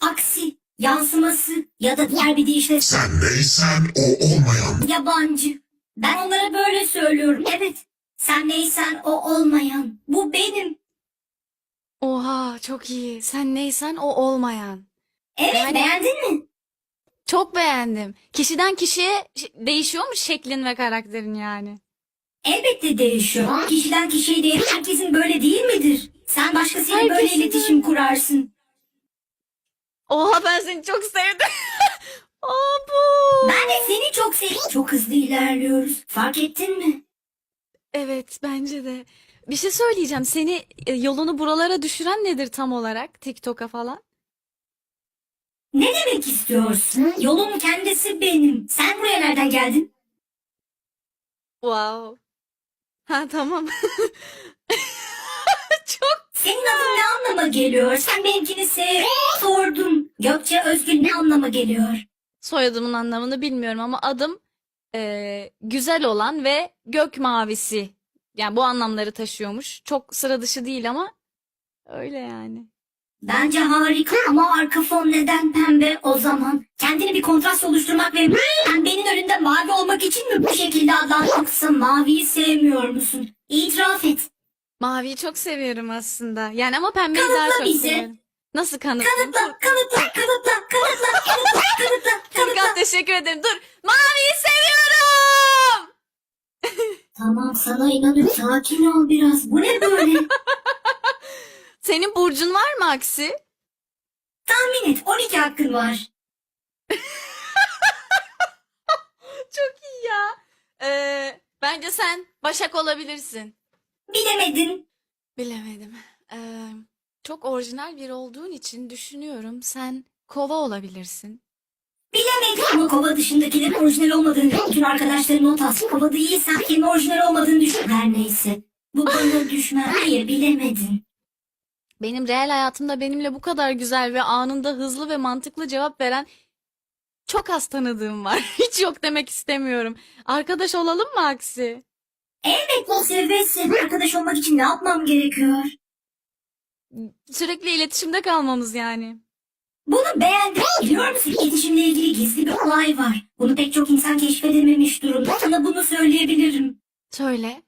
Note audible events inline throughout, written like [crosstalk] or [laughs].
aksi, yansıması ya da diğer bir deyişle Sen neysen o olmayan. yabancı. Ben onlara böyle söylüyorum. Evet. Sen neysen o olmayan. Bu benim. Oha çok iyi. Sen neysen o olmayan. Evet Yani- beğendin mi? Çok beğendim. Kişiden kişiye ş- değişiyor mu şeklin ve karakterin yani? Elbette değişiyor. Kişiden kişiye değil. Herkesin böyle değil midir? Sen başkasıyla böyle Herkesin iletişim kurarsın. Oha ben seni çok sevdim. [laughs] Abu. Ben de seni çok seviyorum. Çok hızlı ilerliyoruz. Fark ettin mi? Evet bence de. Bir şey söyleyeceğim. Seni e, yolunu buralara düşüren nedir tam olarak? TikTok'a falan. Ne demek istiyorsun? Yolun kendisi benim. Sen buraya nereden geldin? Wow. Ha tamam. [laughs] Çok Senin adın ne anlama geliyor? Sen benimkini sev. Sordum. Gökçe Özgül ne anlama geliyor? soyadımın anlamını bilmiyorum ama adım e, güzel olan ve gök mavisi. Yani bu anlamları taşıyormuş. Çok sıra dışı değil ama öyle yani. Bence harika ama arka fon neden pembe o zaman? Kendini bir kontrast oluşturmak ve pembenin önünde mavi olmak için mi bu şekilde adlandırmışsın? Maviyi sevmiyor musun? İtiraf et. Maviyi çok seviyorum aslında. Yani ama pembeyi daha Kanıtla çok bize. seviyorum. Nasıl kanıtlayayım? Kanıtla, kanıtla, kanıtla, kanıtla, [laughs] kanıtla, kanıtla, Furkan kanıtla. teşekkür ederim. Dur. Maviyi seviyorum. [laughs] Tamam sana inanıyorum. Sakin ol biraz. Bu ne böyle? [laughs] Senin burcun var mı aksi? Tahmin et. 12 hakkın var. Çok iyi ya. Ee, bence sen Başak olabilirsin. Bilemedin. Bilemedim. Ee, çok orijinal biri olduğun için düşünüyorum sen Kova olabilirsin. Bilemedin. Ama kova dışındakilerin orijinal olmadığını bütün arkadaşların not alsın. Kova değilsen kendi orijinal olmadığını düşün. Her neyse. Bu bana düşmez. Hayır bilemedin. Benim reel hayatımda benimle bu kadar güzel ve anında hızlı ve mantıklı cevap veren çok az tanıdığım var. [laughs] Hiç yok demek istemiyorum. Arkadaş olalım mı aksi? Evet bu serbestsin. Arkadaş olmak için ne yapmam gerekiyor? Sürekli iletişimde kalmamız yani. Bunu beğendim. Biliyor musun? İletişimle ilgili gizli bir olay var. Bunu pek çok insan keşfedememiş durumda. Sana bunu söyleyebilirim. Söyle.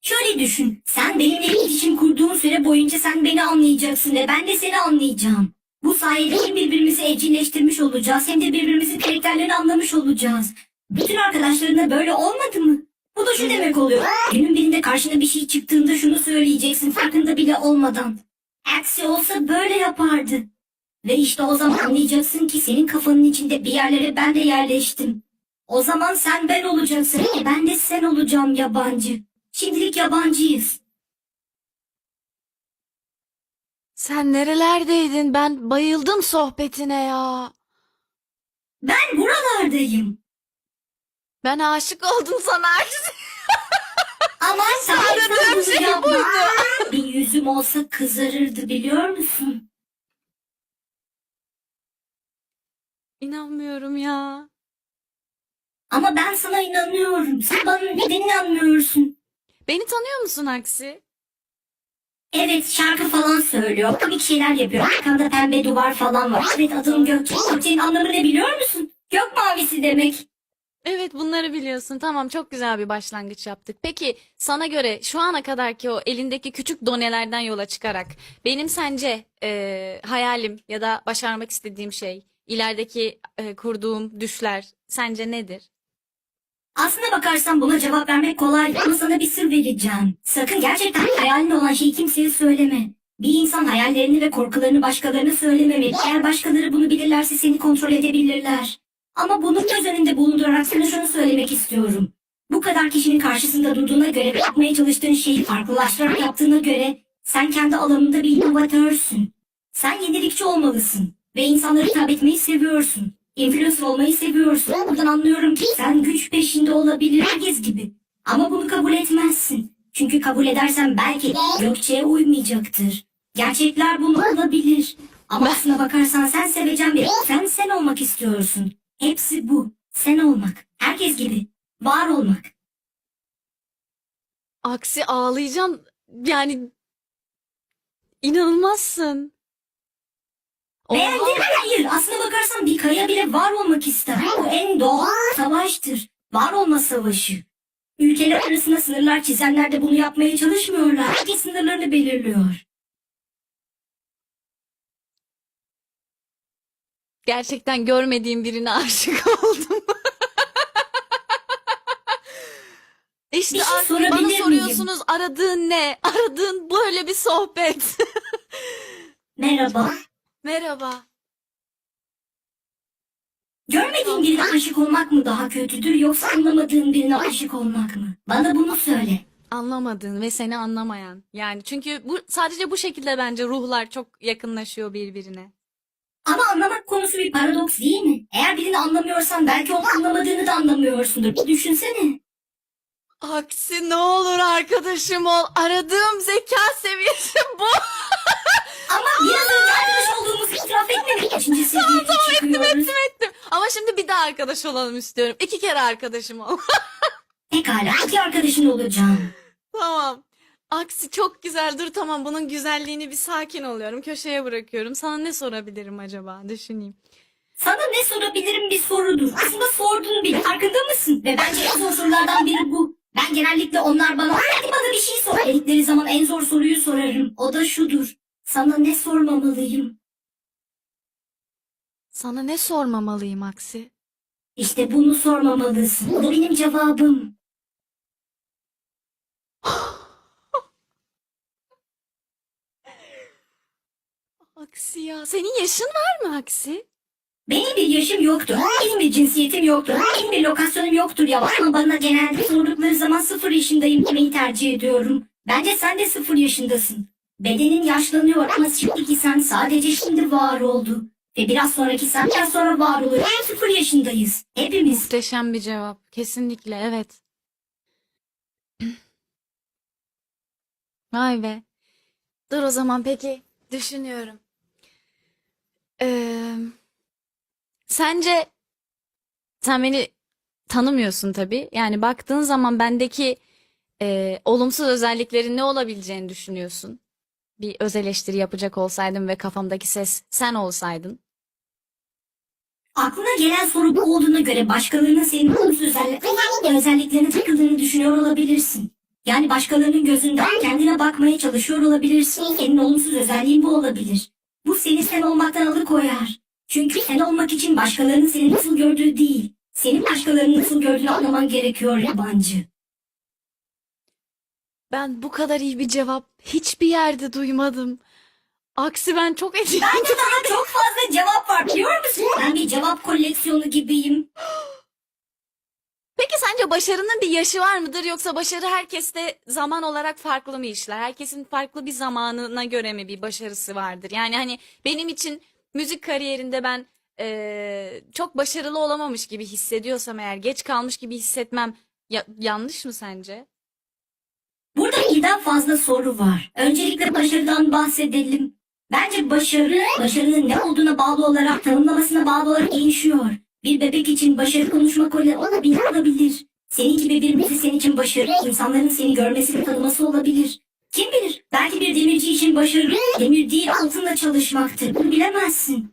Şöyle düşün. Sen benimle iletişim kurduğun süre boyunca sen beni anlayacaksın ve ben de seni anlayacağım. Bu sayede hem birbirimizi evcilleştirmiş olacağız hem de birbirimizin karakterlerini anlamış olacağız. Bütün arkadaşlarına böyle olmadı mı? Bu da şu demek oluyor. Günün birinde karşına bir şey çıktığında şunu söyleyeceksin farkında bile olmadan. Aksi olsa böyle yapardı. Ve işte o zaman anlayacaksın ki senin kafanın içinde bir yerlere ben de yerleştim. O zaman sen ben olacaksın. E ben de sen olacağım yabancı. Şimdilik yabancıyız. Sen nerelerdeydin? Ben bayıldım sohbetine ya. Ben buralardayım. Ben aşık oldum sana aksi. Ama Aradığım [laughs] sen şey bunu yapma. buydu. Bir yüzüm olsa kızarırdı biliyor musun? İnanmıyorum ya. Ama ben sana inanıyorum. Sen bana neden inanmıyorsun? Beni tanıyor musun aksi? Evet şarkı falan söylüyor. Komik şeyler yapıyor. Arkamda pembe duvar falan var. Evet adım Gökçe. Gökçe'nin anlamı ne biliyor musun? Gök mavisi demek. Evet bunları biliyorsun. Tamam çok güzel bir başlangıç yaptık. Peki sana göre şu ana kadarki o elindeki küçük donelerden yola çıkarak benim sence e, hayalim ya da başarmak istediğim şey, ilerideki e, kurduğum düşler sence nedir? Aslına bakarsan buna cevap vermek kolay ama sana bir sır vereceğim. Sakın gerçekten hayalinde olan şeyi kimseye söyleme. Bir insan hayallerini ve korkularını başkalarına söylememeli. Eğer başkaları bunu bilirlerse seni kontrol edebilirler. Ama bunu göz önünde bulundurarak sana şunu söylemek istiyorum. Bu kadar kişinin karşısında durduğuna göre yapmaya çalıştığın şeyi farklılaştırarak yaptığına göre sen kendi alanında bir inovatörsün. Sen yenilikçi olmalısın ve insanlara hitap etmeyi seviyorsun. Influencer olmayı seviyorsun. Buradan anlıyorum ki sen güç peşinde olabilir herkes gibi. Ama bunu kabul etmezsin. Çünkü kabul edersen belki Gökçe'ye uymayacaktır. Gerçekler bunu olabilir. Ama aslına bakarsan sen seveceğim bir sen sen olmak istiyorsun. Hepsi bu. Sen olmak. Herkes gibi. Var olmak. Aksi ağlayacağım. Yani inanılmazsın. Beğendin mi? Hayır. Aslına bakarsan bir kaya bile var olmak ister. Bu en doğal savaştır. Var olma savaşı. Ülkeler arasında sınırlar çizenler de bunu yapmaya çalışmıyorlar. Herkes sınırlarını belirliyor. Gerçekten görmediğim birine aşık [laughs] oldum. İşte Bir şey sorabilir bana miyim? soruyorsunuz aradığın ne? Aradığın böyle bir sohbet. [laughs] Merhaba. Merhaba. Görmediğin birine aşık olmak mı daha kötüdür yoksa anlamadığın birine aşık olmak mı? Bana bunu söyle. Anlamadığın ve seni anlamayan. Yani çünkü bu sadece bu şekilde bence ruhlar çok yakınlaşıyor birbirine. Ama anlamak konusu bir paradoks değil mi? Eğer birini anlamıyorsan belki onu anlamadığını da anlamıyorsundur. Bir düşünsene. Aksi ne olur arkadaşım ol. Aradığım zeka seviyesi bu. [laughs] Ama biraz önce arkadaş olduğumuzu itiraf etmedik. Üçüncü seviyeye çıkıyoruz. Ettim. Ama şimdi bir daha arkadaş olalım istiyorum. İki kere arkadaşım ol. [laughs] Pekala iki arkadaşın olacağım. Tamam. Aksi çok güzel. Dur tamam bunun güzelliğini bir sakin oluyorum. Köşeye bırakıyorum. Sana ne sorabilirim acaba? Düşüneyim. Sana ne sorabilirim bir sorudur. Aslında sordun bile farkında mısın? Ve bence en zor sorulardan biri bu. Ben genellikle onlar bana hadi bana bir şey sor dedikleri zaman en zor soruyu sorarım. O da şudur. Sana ne sormamalıyım? Sana ne sormamalıyım Aksi? İşte bunu sormamalısın. Bu benim cevabım. Aksi ya. Senin yaşın var mı Aksi? Benim bir yaşım yoktur. Benim bir cinsiyetim yoktur. Benim bir lokasyonum yoktur ya. Ama bana genelde sordukları zaman sıfır yaşındayım demeyi tercih ediyorum. Bence sen de sıfır yaşındasın. Bedenin yaşlanıyor ama şimdiki sen sadece şimdi var oldu. Ve biraz sonraki sen biraz sonra var olur. Yani sıfır yaşındayız. Hepimiz. Muhteşem bir cevap. Kesinlikle evet. [clears throat] Vay be. Dur o zaman peki. Düşünüyorum. Ee, sence sen beni tanımıyorsun tabii. Yani baktığın zaman bendeki e, olumsuz özelliklerin ne olabileceğini düşünüyorsun. Bir öz eleştiri yapacak olsaydım ve kafamdaki ses sen olsaydın. Aklına gelen soru bu olduğuna göre başkalarının senin olumsuz özellik- özelliklerine takıldığını düşünüyor olabilirsin. Yani başkalarının gözünden kendine bakmaya çalışıyor olabilirsin. Senin olumsuz özelliğin bu olabilir. Bu seni sen olmaktan alıkoyar. Çünkü sen olmak için başkalarının seni nasıl gördüğü değil, senin başkalarının nasıl gördüğünü anlaman gerekiyor yabancı. Ben bu kadar iyi bir cevap hiçbir yerde duymadım. Aksi ben çok etkilendim. Bende daha çok fazla cevap var biliyor musun? Ben bir cevap koleksiyonu gibiyim. [gasps] [gasps] [gasps] Peki sence başarının bir yaşı var mıdır yoksa başarı herkeste zaman olarak farklı mı işler? Herkesin farklı bir zamanına göre mi bir başarısı vardır? Yani hani benim için müzik kariyerinde ben eee, çok başarılı olamamış gibi hissediyorsam eğer geç kalmış gibi hissetmem ya- yanlış mı sence? Burada birden fazla soru var. Öncelikle başarıdan bahsedelim. Bence başarı, başarının ne olduğuna bağlı olarak, tanımlamasına bağlı olarak değişiyor. Bir bebek için başarı konuşmak öyle olabilir, olabilir. Senin gibi bir müzisyen için başarı, insanların seni görmesi ve tanıması olabilir. Kim bilir, belki bir demirci için başarı, demir değil altında çalışmaktır. Bunu bilemezsin.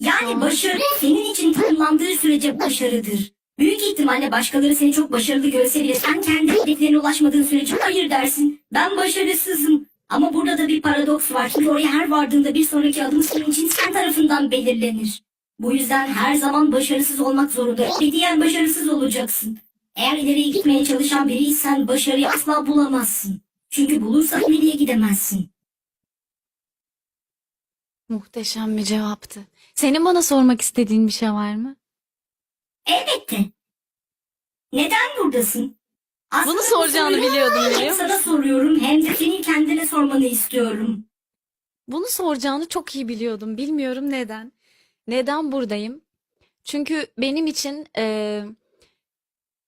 Yani başarı senin için tanımlandığı sürece başarıdır. Büyük ihtimalle başkaları seni çok başarılı görse bile sen kendi hedeflerine ulaşmadığın sürece hayır dersin. Ben başarısızım. Ama burada da bir paradoks var. Çünkü oraya her vardığında bir sonraki adım senin için sen tarafından belirlenir. Bu yüzden her zaman başarısız olmak zorunda. Ebediyen başarısız olacaksın. Eğer ileriye gitmeye çalışan biriysen başarıyı asla bulamazsın. Çünkü bulursan ileriye gidemezsin. Muhteşem bir cevaptı. Senin bana sormak istediğin bir şey var mı? Elbette. Neden buradasın? Aslında Bunu bu soracağını soruyu biliyordum biliyor sana musun? soruyorum hem de senin kendine sormanı istiyorum. Bunu soracağını çok iyi biliyordum. Bilmiyorum neden. Neden buradayım? Çünkü benim için eee,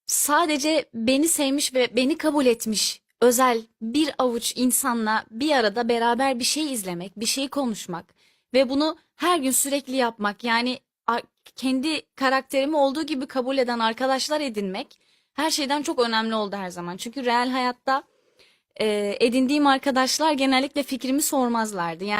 sadece beni sevmiş ve beni kabul etmiş özel bir avuç insanla bir arada beraber bir şey izlemek, bir şey konuşmak ve bunu her gün sürekli yapmak. Yani kendi karakterimi olduğu gibi kabul eden arkadaşlar edinmek her şeyden çok önemli oldu her zaman. Çünkü real hayatta eee, edindiğim arkadaşlar genellikle fikrimi sormazlardı. Yani